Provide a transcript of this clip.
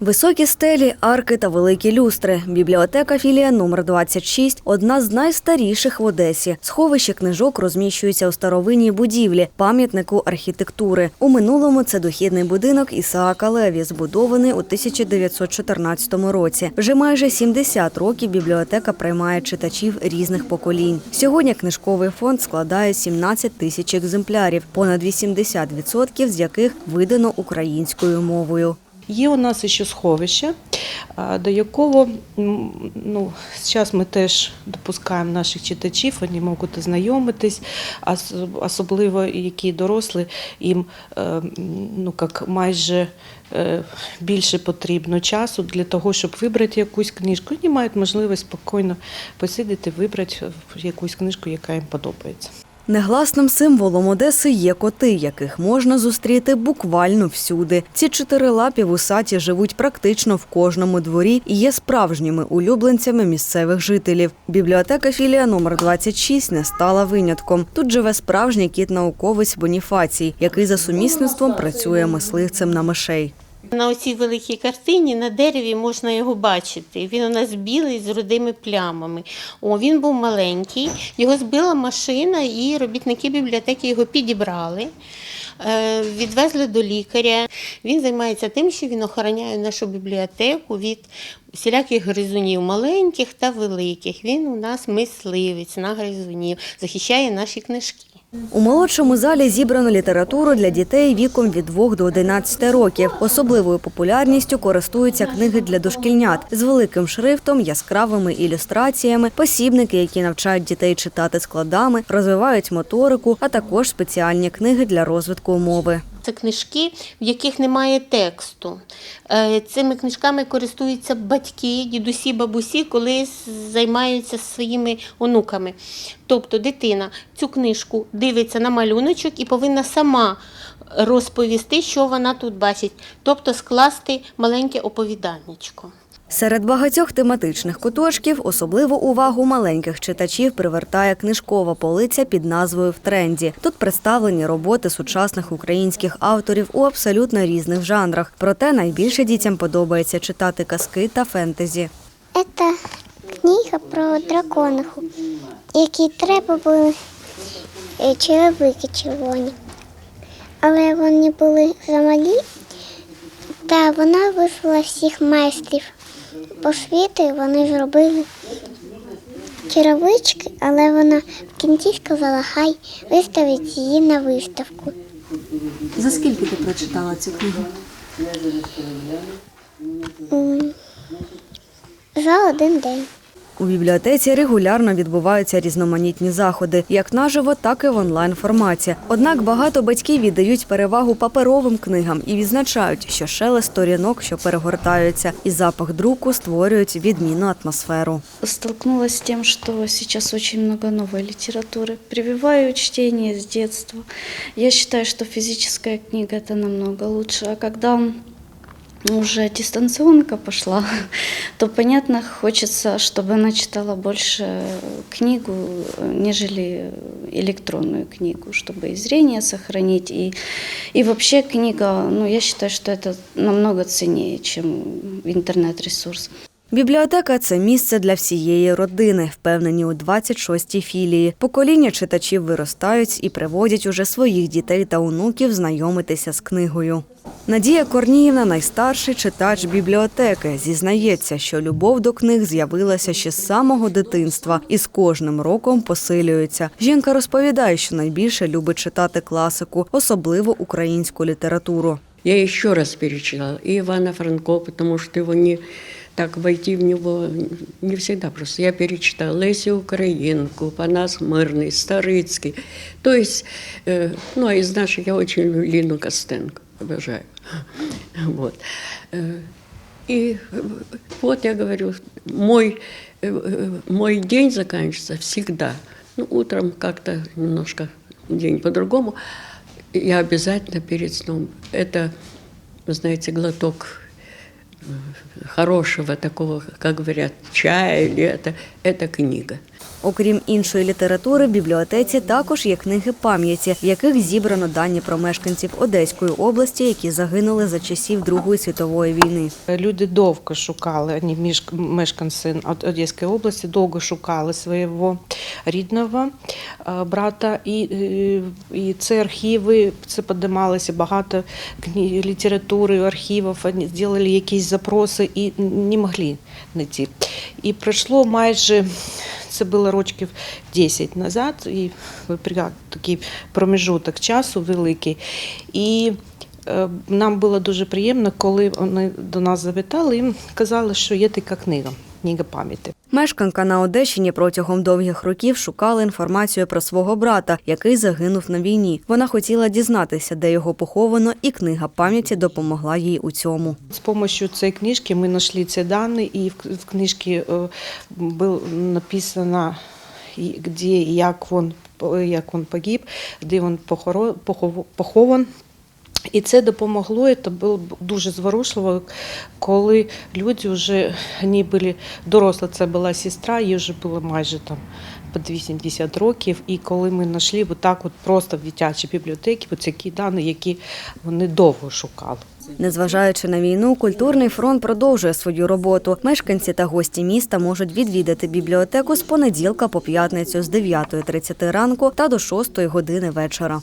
Високі стелі, арки та великі люстри. Бібліотека філія номер 26 – одна з найстаріших в Одесі. Сховище книжок розміщується у старовинній будівлі, пам'ятнику архітектури. У минулому це дохідний будинок Ісаака Леві, збудований у 1914 році. Вже майже 70 років бібліотека приймає читачів різних поколінь. Сьогодні книжковий фонд складає 17 тисяч екземплярів, понад 80% з яких видано українською мовою. Є у нас ще сховище, до якого ну, зараз ми теж допускаємо наших читачів, вони можуть ознайомитись, особливо які дорослі, їм е, ну, як майже е, більше потрібно часу для того, щоб вибрати якусь книжку. Вони мають можливість спокійно посидіти, вибрати якусь книжку, яка їм подобається. Негласним символом Одеси є коти, яких можна зустріти буквально всюди. Ці чотирилапі вусаті живуть практично в кожному дворі і є справжніми улюбленцями місцевих жителів. Бібліотека філія номер 26 не стала винятком. Тут живе справжній кіт-науковець Боніфацій, який за сумісництвом працює мисливцем на мишей. На оцій великій картині на дереві можна його бачити. Він у нас білий з рудими плямами. О, він був маленький, його збила машина, і робітники бібліотеки його підібрали, е, відвезли до лікаря. Він займається тим, що він охороняє нашу бібліотеку від всіляких гризунів маленьких та великих. Він у нас мисливець на гризунів, захищає наші книжки. У молодшому залі зібрано літературу для дітей віком від 2 до 11 років. Особливою популярністю користуються книги для дошкільнят з великим шрифтом, яскравими ілюстраціями, посібники, які навчають дітей читати складами, розвивають моторику, а також спеціальні книги для розвитку мови. Це книжки, в яких немає тексту. Е, Цими книжками користуються батьки, дідусі, бабусі, коли займаються своїми онуками. Тобто дитина цю книжку дивиться на малюночок і повинна сама розповісти, що вона тут бачить, тобто скласти маленьке оповіданнячко. Серед багатьох тематичних куточків особливу увагу маленьких читачів привертає книжкова полиця під назвою В тренді. Тут представлені роботи сучасних українських авторів у абсолютно різних жанрах. Проте найбільше дітям подобається читати казки та фентезі. Це книга про драконів, які треба були е, черевики червоні. Але вони були замалі, та вона визвала всіх майстрів і вони зробили черевички, але вона в кінці сказала, хай виставить її на виставку. За скільки ти прочитала цю книгу? За один день. У бібліотеці регулярно відбуваються різноманітні заходи, як наживо, так і в онлайн форматі. Однак багато батьків віддають перевагу паперовим книгам і відзначають, що шелест сторінок, що перегортаються, і запах друку створюють відмінну атмосферу. столкнулась с тем, что сейчас очень много новой литературы. Прививаю чтение с детства. Я считаю, что физическая книга это намного лучше. А когда уже дистанционка пошла, то, понятно, хочется, чтобы она читала больше книгу, нежели электронную книгу, чтобы и зрение сохранить, и, и вообще книга, ну, я считаю, что это намного ценнее, чем интернет-ресурс. Бібліотека це місце для всієї родини, впевнені у 26-й філії. Покоління читачів виростають і приводять уже своїх дітей та онуків знайомитися з книгою. Надія Корніївна, найстарший читач бібліотеки, зізнається, що любов до книг з'явилася ще з самого дитинства і з кожним роком посилюється. Жінка розповідає, що найбільше любить читати класику, особливо українську літературу. Я еще раз перечитала и Ивана Франко, потому что его не так войти в него не всегда просто. Я перечитала Лесю Украинку, Панас Мирный, Старицкий. То есть, э, ну а из наших я очень люблю Лину Костенко, обожаю. Вот. Э, И вот я говорю, мой, э, мой день заканчивается всегда. Ну, утром как-то немножко день по-другому. Я обязательно перед сном. Это, вы знаете, глоток хорошего такого, как говорят, чая или это, это книга. Окрім іншої літератури, в бібліотеці також є книги пам'яті, в яких зібрано дані про мешканців Одеської області, які загинули за часів Другої світової війни. Люди довго шукали, вони мешканці Одеської області довго шукали свого рідного е, брата. І, е, і це архіви, це піднімалося багато кні- літератури, архівів, зробили якісь запроси і не могли знайти. І пройшло майже, це було років 10 назад, і такий проміжуток часу великий. І Е, Нам було дуже приємно, коли вони до нас завітали і казали, що є така книга, книга пам'яті. Мешканка на Одещині протягом довгих років шукала інформацію про свого брата, який загинув на війні. Вона хотіла дізнатися, де його поховано, і книга пам'яті допомогла їй у цьому. З допомогою цієї книжки ми знайшли ці дані, і в книжці е, було написано, і де і як він, як він погиб, де він похован. І це допомогло, і це було дуже зворушливо, коли люди вже вони були доросла, це була сестра, їй вже було майже там по 80 років. І коли ми знайшли отак от просто в дитячій бібліотеці от такі дані, які вони довго шукали. Незважаючи на війну, культурний фронт продовжує свою роботу. Мешканці та гості міста можуть відвідати бібліотеку з понеділка по п'ятницю з 9.30 ранку та до 6 години вечора.